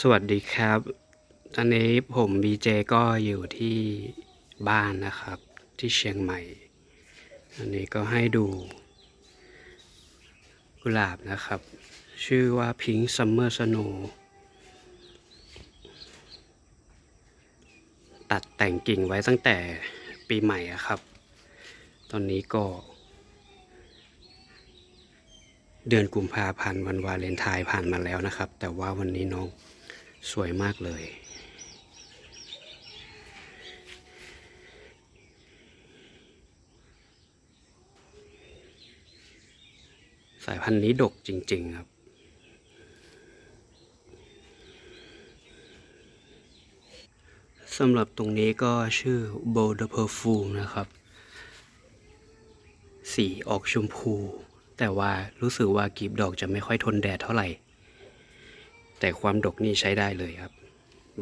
สวัสดีครับ ตอนนี้ผมบีเจก็อยู่ที่บ้านนะครับ ที่เชียงใหม่ อันนี้ก็ให้ดู กุหลาบนะครับ ชื่อว่า Pink Summer Snow ตัดแต่งกิ่งไว้ตั้งแต่ปีใหม่อะครับ ตอนนี้ก็ เดือนกุมภาพันธ์วันวาเลนไทน์ผ่านมาแล้วนะครับ แต่ว่าวันนี้น้อง สวยมากเลย สายพันธุ์นี้ดกจริง ๆ ครับสำหรับตรงนี้ก็ชื่อ b o l the Perfume นะครับ สีออกชมพู แต่ว่ารู้สึกว่ากลีบดอกจะไม่ค่อยทนแดดเท่าไหร่ แต่ความดกนี่ใช้ได้เลยครับ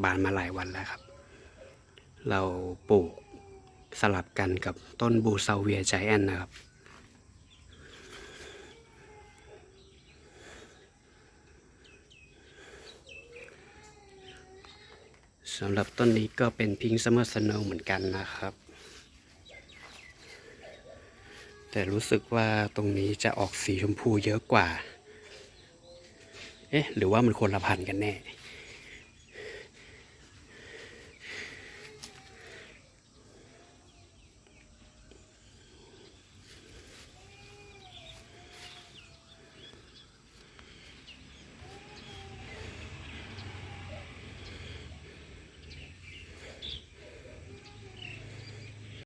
บานมาหลายวันแล้วครับ เราปลูกสลับกันกับต้นบูซาเวียใจแอนนะครับ สำหรับต้นนี้ก็เป็นพิง k ์ซัมเมอร์สโนว์เหมือนกันนะครับ แต่รู้สึกว่าตรงนี้จะออกสีชมพูเยอะกว่า เอ๊ะหรือว่ามันคนละพันกันแน่